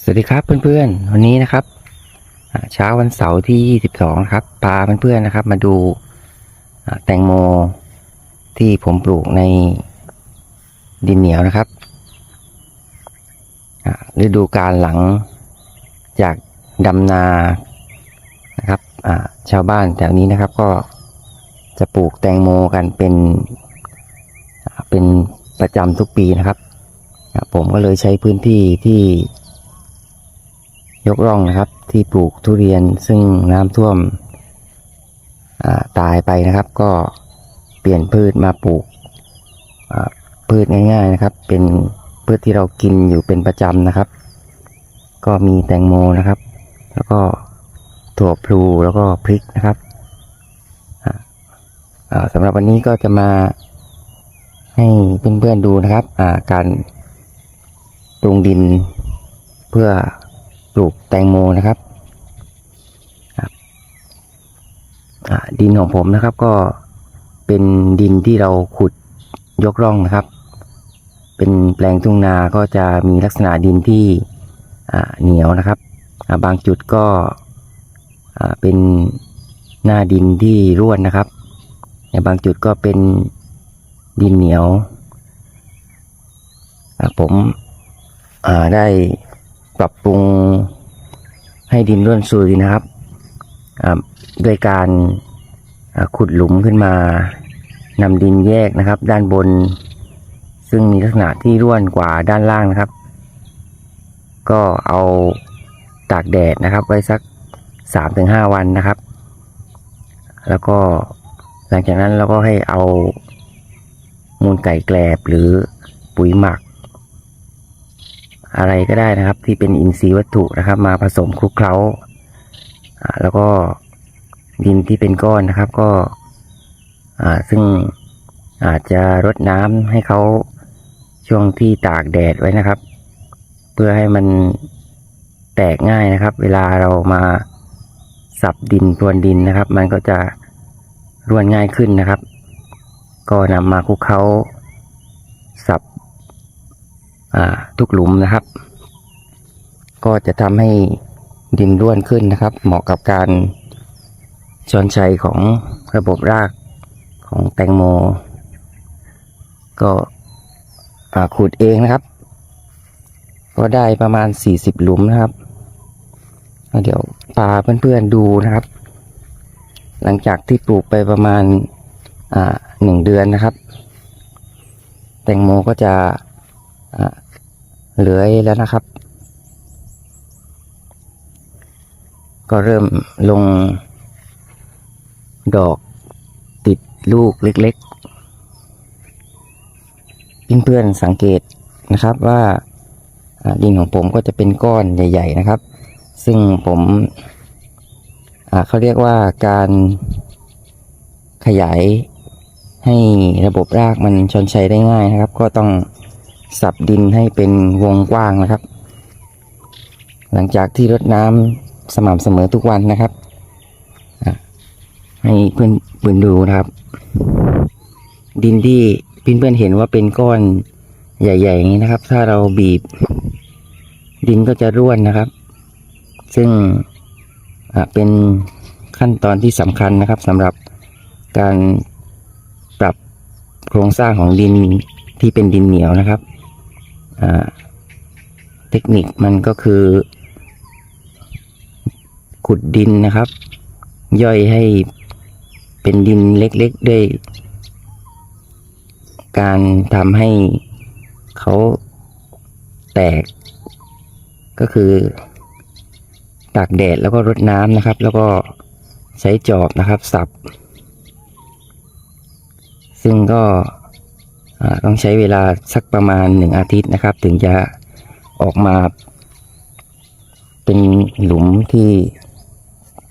สวัสดีครับเพื่อนๆ วันนี้นะครับเช้าวันเสาร์ที่ 22 ครับพาเพื่อนๆนะครับ มาดูแตงโมที่ผมปลูกในดินเหนียวนะครับฤดูการหลังจากดำนานะครับชาวบ้านแถวนี้นะครับก็จะปลูกแตงโมกันเป็นเป็นประจำทุกปีนะครับ ผมก็เลยใช้พื้นที่ที่ ยกร่องนะครับ ที่ปลูกทุเรียนซึ่งน้ำท่วมตายไปนะครับ ก็เปลี่ยนพืชมาปลูกพืชง่ายๆนะครับ เป็นพืชที่เรากินอยู่เป็นประจำนะครับ ก็มีแตงโมนะครับ แล้วก็ถั่วพลูแล้วก็พริกนะครับสำหรับวันนี้ก็จะมาให้เพื่อนๆดูนะครับการปรุงดินเพื่อ ลูกแตงโมนะครับครับดินของผมนะครับก็เป็นดินที่เราขุดยกร่องนะครับ เป็นแปลงทุ่งนาก็จะมีลักษณะดินที่เหนียวนะครับ บางจุดก็เป็นหน้าดินที่ร่วนนะครับในบางจุดก็เป็นดินเหนียวผมได้ ปรับปรุงให้ดินร่วนซุยนะครับด้วยการขุดหลุมขึ้นมานำดินแยกนะครับ ด้านบน ซึ่งมีลักษณะที่ร่วนกว่าด้านล่างนะครับ ก็เอาตากแดดนะครับ ไว้สักสามถึงห้าวันนะครับ แล้วก็หลังจากนั้นเราก็ให้เอามูลไก่แกลบหรือปุ๋ยหมัก อะไรก็ได้นะครับ ที่เป็นอินทรีย์วัตถุนะครับ มาผสมคลุกเคล้าแล้วก็ดินที่เป็นก้อนนะครับ ก็ซึ่งอาจจะรดน้ำให้เขาช่วงที่ตากแดดไว้นะครับ เพื่อให้มันแตกง่ายนะครับ เวลาเรามาสับดินพรวนดินนะครับ มันก็จะร่วนง่ายขึ้นนะครับ ก็นำมาคลุกเคล้า ทุกหลุมนะครับ ก็จะทำให้ดินร่วนขึ้นนะครับ เหมาะกับการชอนชัยของระบบรากของแตงโม ก็ขุดเองนะครับ ก็ได้ประมาณ 40 หลุมนะครับ เดี๋ยวพาเพื่อนๆดูนะครับ หลังจากที่ปลูกไปประมาณหนึ่งเดือนนะครับ แตงโมก็จะ เหลือยแล้วนะครับ ก็เริ่มลงดอกติดลูกเล็กๆ เพื่อนๆสังเกตนะครับว่าดินของผมก็จะเป็นก้อนใหญ่ ๆ นะครับ ซึ่งผมเขาเรียกว่าการขยายให้ระบบรากมันชนชัยได้ง่ายนะครับ ก็ต้อง สับดินให้เป็นวงกว้างนะครับ หลังจากที่รดน้ำสม่ำเสมอทุกวันนะครับ ให้เพื่อนเพื่อนดูนะครับ ดินที่เพื่อนๆเห็นว่าเป็นก้อนใหญ่ๆอย่างนี้นะครับ ถ้าเราบีบ ดินก็จะร่วนนะครับ ซึ่งเป็นขั้นตอนที่สำคัญนะครับสำหรับการปรับโครงสร้างของดินที่เป็นดินเหนียวนะครับ เทคนิคมันก็คือ ขุดดินนะครับ ย่อยให้เป็นดินเล็กๆด้วย การทำให้เขาแตก ก็คือตากแดดแล้วก็รดน้ำนะครับ แล้วก็ใช้จอบนะครับ สับ ซึ่งก็ ต้องใช้เวลาสักประมาณหนึ่งอาทิตย์นะครับ ถึงจะออกมา เป็นหลุมที่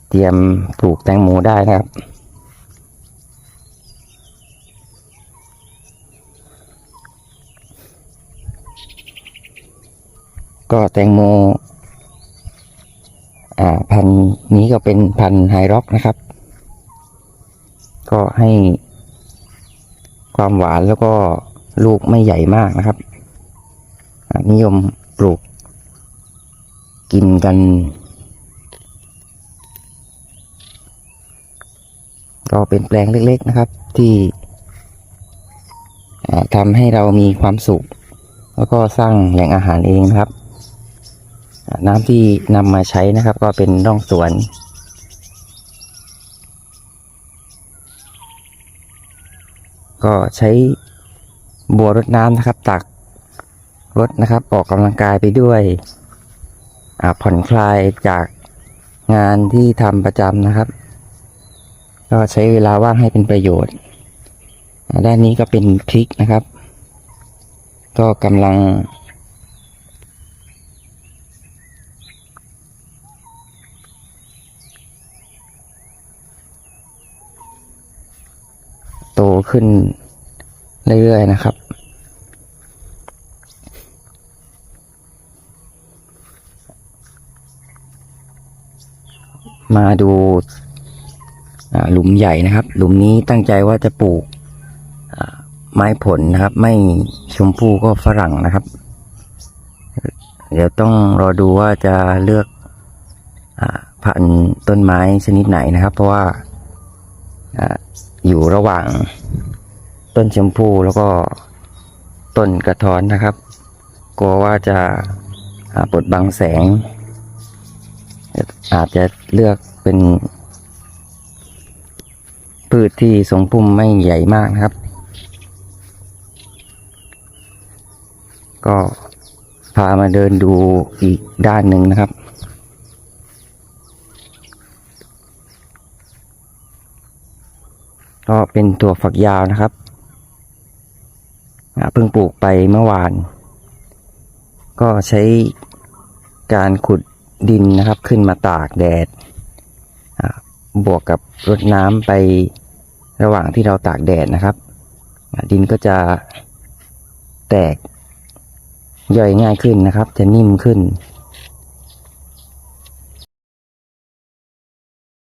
เตรียมปลูกแตงโมได้นะครับก็แตงโมอ่าพันธุ์นี้ก็เป็นพันธุ์ไฮร็อกนะครับ ก็ให้ ความหวานแล้วก็ลูกไม่ใหญ่มากนะครับ นิยมปลูก กินกัน ก็เป็นแปลงเล็กๆนะครับ ที่ทำให้เรามีความสุข แล้วก็สร้างแหล่งอาหารเองนะครับ น้ำที่นำมาใช้นะครับ ก็เป็นร่องสวน ก็ใช้บัวรดน้ำนะครับ ตักรดนะครับ ออกกำลังกายไปด้วยผ่อนคลายจากงานที่ทำประจำนะครับ ก็ใช้เวลาว่างให้เป็นประโยชน์ ด้านนี้ก็เป็นพริกนะครับ ก็กำลัง โตขึ้นเรื่อยๆนะครับมาดูหลุมใหญ่นะครับ หลุมนี้ตั้งใจว่าจะปลูกไม้ผลนะครับ ไม่ชมพู่ก็ฝรั่งนะครับ เดี๋ยวต้องรอดูว่าจะเลือกอพันต้นไม้ชนิดไหนนะครับ เพราะว่า อยู่ระหว่างต้นชมพู่แล้วก็ต้นกระท้อนนะครับ กลัวว่าจะอ่าบดบังแสง อาจจะเลือกเป็นพืชที่ทรงพุ่มไม่ใหญ่มากนะครับ ก็พามาเดินดูอีกด้านหนึ่งนะครับ ก็เป็นตัวฝักยาวนะครับเพิ่งปลูกไปเมื่อวาน ก็ใช้การขุดดินนะครับ ขึ้นมาตากแดดบวกกับรดน้ำไประหว่างที่เราตากแดดนะครับ ดินก็จะแตกย่อยง่ายขึ้นนะครับ จะนิ่มขึ้น